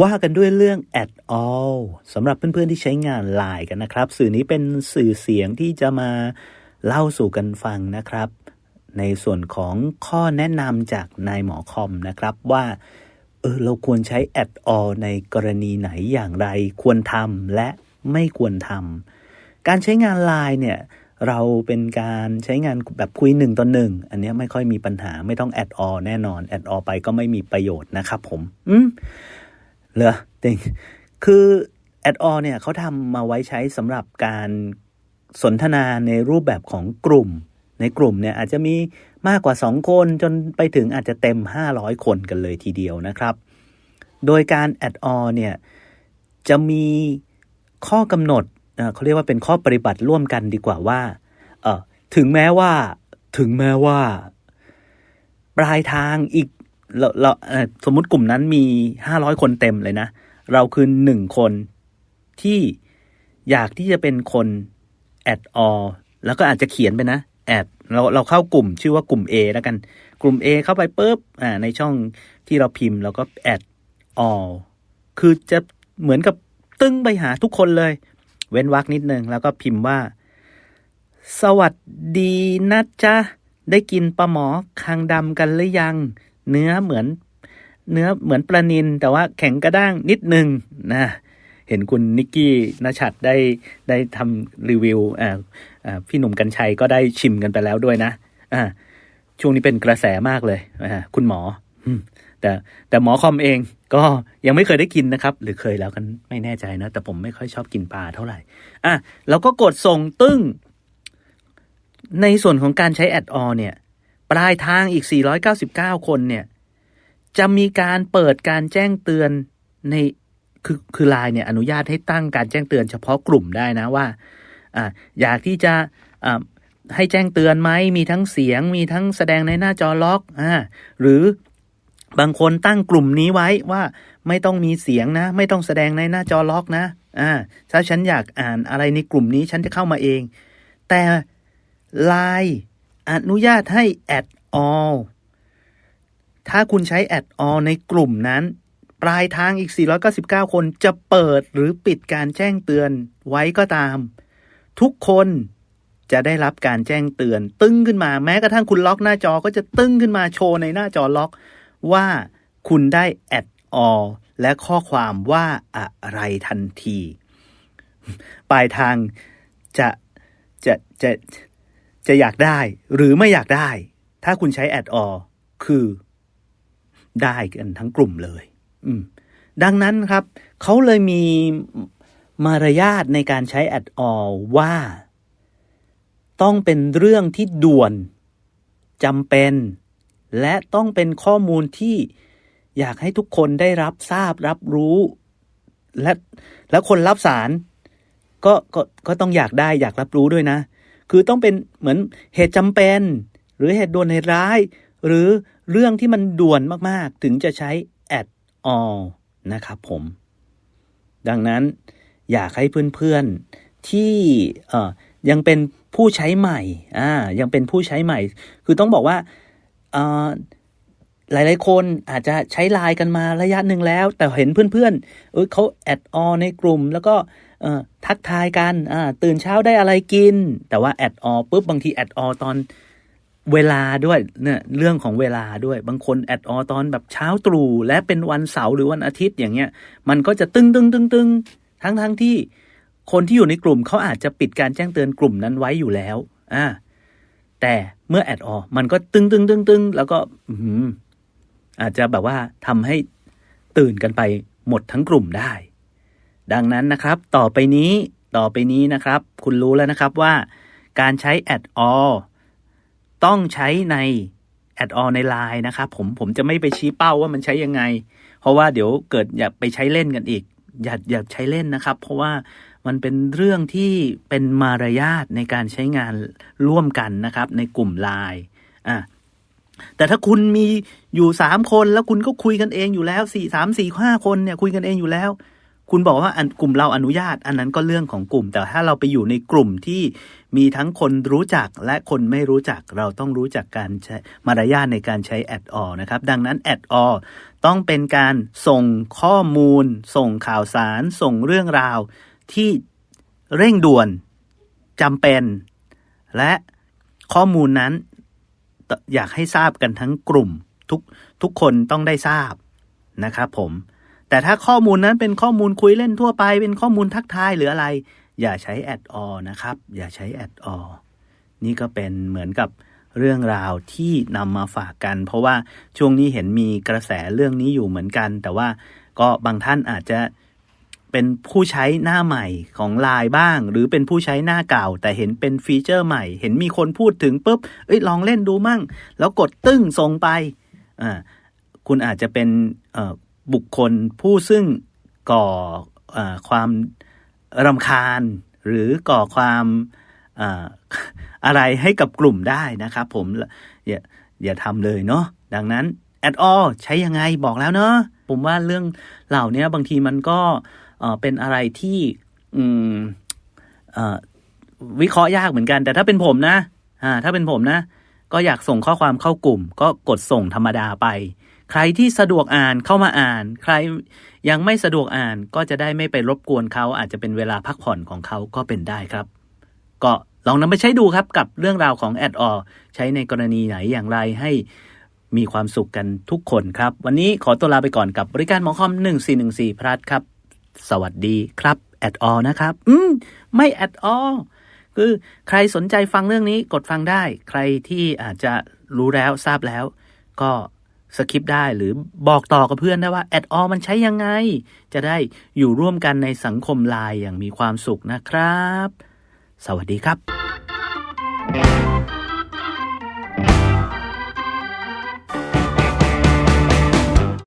ว่ากันด้วยเรื่อง at all สำหรับเพื่อนๆที่ใช้งาน Line กันนะครับ สื่อนี้เป็นสื่อเสียงที่จะมาเล่าสู่กันฟังนะครับ ในส่วนของข้อแนะนำจากนายหมอคอมนะครับว่าเออเราควรใช้ at all ในกรณีไหนอย่างไร ควรทำและไม่ควรทำการใช้งาน Line เนี่ยเราเป็นการใช้งานแบบคุยหนึ่งต่อหนึ่งอันนี้ไม่ค่อยมีปัญหาไม่ต้อง at all แน่นอน at all ไปก็ไม่มีประโยชน์นะครับผม อืม เหรอเต็งคือ at all เนี่ยเขาทำมาไว้ใช้สำหรับการสนทนาในรูปแบบของกลุ่ม ในกลุ่มเนี่ยอาจจะมีมากกว่า 2 คนจนไปถึงอาจจะเต็ม 500 คนกันเลยทีเดียวนะครับ โดยการ at all เนี่ยจะมีข้อกำหนดเอ่อเขาเรียกว่าเป็นข้อปฏิบัติร่วมกันดีกว่าว่าเออถึงแม้ว่าถึงแม้ว่า ปลายทางอีก เราเราสมมุติกลุ่มนั้นมีห้าร้อยคนเต็มเลยนะ เราคือหนึ่งคนที่อยากที่จะเป็นคน at all แล้วก็อาจจะเขียนไปนะ at เราเราเข้ากลุ่มชื่อว่ากลุ่ม A แล้วกัน กลุ่ม A เข้าไปปุ๊บอ่าในช่องที่เราพิมพ์แล้วก็ at all คือจะเหมือนกับตึ้งไปหาทุกคนเลย เว้นวรรคนิดนึง แล้วก็พิมพ์ว่า สวัสดีนะจ๊ะ ได้กินปลาหมอคางดำกันหรือยัง เนื้อเหมือน เนื้อเหมือนปลานิน แต่ว่าแข็งกระด้างนิดนึงนะเห็นคุณนิกกี้นชัดได้ได้ทำรีวิวอ่าพี่หนุ่มกัญชัยก็ได้ชิมกันไปแล้วด้วยนะอ่าช่วงนี้เป็นกระแสมากเลยอ่าคุณหมอแต่แต่หมอคอมเองก็ยังไม่เคยได้กินนะครับ หรือเคยแล้วกันไม่แน่ใจนะ แต่ผมไม่ค่อยชอบกินปลาเท่าไหร่อะแล้วก็กดส่งตึ้ง ในส่วนของการใช้แอดออเนี่ย ปลายทางอีก 499 คนเนี่ย จะมีการเปิดการแจ้งเตือนในคือคือไลน์เนี่ยอนุญาตให้ตั้งการแจ้งเตือนเฉพาะกลุ่มได้นะว่าอ่าอยากที่จะอ่าให้แจ้งเตือนไหมมีทั้งเสียง มีทั้งแสดงในหน้าจอล็อกอ่าหรือบางคนตั้งกลุ่มนี้ไว้ว่าไม่ต้องมีเสียงนะ ไม่ต้องแสดงในหน้าจอล็อกนะอ่าถ้าฉันอยากอ่านอะไรในกลุ่มนี้ฉันจะเข้ามาเอง แต่ Line อนุญาตให้ add all ถ้าคุณใช้ add all ในกลุ่มนั้น ปลายทางอีก 499 คนจะเปิดหรือปิดการแจ้งเตือนไว้ก็ตาม ทุกคนจะได้รับการแจ้งเตือน ตึ้งขึ้นมาแม้กระทั่งคุณล็อกหน้าจอก็จะตึ้งขึ้นมาโชว์ในหน้าจอล็อก ว่าคุณได้ add all และข้อความว่าอะไรทันที ปลายทางจะจะจะ จะอยากได้หรือไม่อยากได้ ถ้าคุณใช้ add all คือได้กันทั้งกลุ่มเลย อืม ดังนั้นครับ เขาเลยมีมารยาทในการใช้ add all ว่า ต้องเป็นเรื่องที่ด่วนจำเป็น และต้องเป็นข้อมูลที่อยากให้ทุกคนได้รับทราบรับรู้ และและคนรับสารก็ก็ก็ต้องอยากได้อยากรับรู้ด้วยนะ คือต้องเป็นเหมือนเหตุจำเป็น หรือเหตุด่วนเหตุร้าย หรือเรื่องที่มันด่วนมากๆ ถึงจะใช้ at all นะครับผม ดังนั้นอยากให้เพื่อนๆที่ยังเป็นผู้ใช้ใหม่อ่ายังเป็นผู้ใช้ใหม่ คือต้องบอกว่า หลาย ๆ คนอาจจะใช้ไลน์กันมาระยะหนึ่งแล้ว แต่เห็นเพื่อนๆเออเขาแอดออในกลุ่ม แล้วก็ทักทายกันตื่นเช้าได้อะไรกิน แต่ว่าแอดออปุ๊บบางทีแอดออตอนเวลาด้วยเนี่ยเรื่องของเวลาด้วยบางคนแอดออตอนแบบเช้าตรู่และเป็นวันเสาร์หรือวันอาทิตย์อย่างเงี้ย มันก็จะตึงตึงตึงตึงทั้งทั้งที่คนที่อยู่ในกลุ่มเขาอาจจะปิดการแจ้งเตือนกลุ่มนั้นไว้อยู่แล้วอ่าแต่เมื่อแอดออมันก็ตึงตึงตึงตึงแล้วก็ อาจจะแบบว่าทำให้ตื่นกันไปหมดทั้งกลุ่มได้ ดังนั้นนะครับ ต่อไปนี้ต่อไปนี้นะครับ คุณรู้แล้วนะครับว่า การใช้ add all ต้องใช้ใน add all ใน Line นะครับ ผมผมจะไม่ไปชี้เป้าว่ามันใช้ยังไง เพราะว่าเดี๋ยวเกิดอย่าไปใช้เล่นกันอีก อย่าอย่าใช้เล่นนะครับ เพราะว่ามันเป็นเรื่องที่เป็นมารยาทในการใช้งานร่วมกันนะครับ ในกลุ่ม Line อะ แต่ถ้าคุณมีอยู่สามคนแล้วคุณก็คุยกันเองอยู่แล้วสี่สามสี่ห้าคนเนี่ยคุยกันเองอยู่แล้ว คุณบอกว่าอันกลุ่มเราอนุญาต อันนั้นก็เรื่องของกลุ่ม แต่ถ้าเราไปอยู่ในกลุ่มที่มีทั้งคนรู้จักและคนไม่รู้จักเราต้องรู้จักการใช้มารยาทในการใช้แอดออนะครับ ดังนั้นแอดออต้องเป็นการส่งข้อมูล ส่งข่าวสาร ส่งเรื่องราวที่เร่งด่วนจำเป็น และข้อมูลนั้น อยากให้ทราบกันทั้งกลุ่มทุกทุกคนต้องได้ทราบนะครับผมแต่ถ้าข้อมูลนั้นเป็นข้อมูลคุยเล่นทั่วไป เป็นข้อมูลทักทายหรืออะไร อย่าใช้แอดออนะครับ อย่าใช้แอดออนี่ก็เป็นเหมือนกับเรื่องราวที่นำมาฝากกัน เพราะว่าช่วงนี้เห็นมีกระแสเรื่องนี้อยู่เหมือนกัน แต่ว่าก็บางท่านอาจจะ เป็นผู้ใช้หน้าใหม่ของไลน์บ้าง หรือเป็นผู้ใช้หน้าเก่า แต่เห็นเป็นฟีเจอร์ใหม่ เห็นมีคนพูดถึงปุ๊บเอ้ยลองเล่นดูมั่ง แล้วกดตึ้งส่งไปอ่าคุณอาจจะเป็นบุคคลผู้ซึ่งก่ออความรำคาญ หรือก่อความออะไรให้กับกลุ่มได้นะครับผม อย่าอย่าทำเลยเนาะดังนั้น at all ใช้ยังไงบอกแล้วเนาะผมว่าเรื่องเหล่านี้บางทีมันก็ เป็นอะไรที่วิเคราะห์ยากเหมือนกัน แต่ถ้าเป็นผมนะถ้าเป็นผมนะ ก็อยากส่งข้อความเข้ากลุ่ม ก็กดส่งธรรมดาไป ใครที่สะดวกอ่านเข้ามาอ่าน ใครยังไม่สะดวกอ่านก็จะได้ไม่ไปรบกวนเขาอาจจะเป็นเวลาพักผ่อนของเขาก็เป็นได้ครับ ก็ลองนำไปใช้ดูครับกับเรื่องราวของแอดออใช้ในกรณีไหนอย่างไรให้มีความสุขกันทุกคนครับ วันนี้ขอตัวลาไปก่อนกับบริการหมอคอม 1414พลัดครับ สวัสดีครับแอดออนะครับ อืม ไม่แอดออคือใครสนใจฟังเรื่องนี้กดฟังได้ ใครที่อาจจะรู้แล้วทราบแล้ว ก็สคิปได้หรือบอกต่อกับเพื่อนได้ว่าแอดออมันใช้ยังไง จะได้อยู่ร่วมกันในสังคมไลน์อย่างมีความสุขนะครับ สวัสดีครับ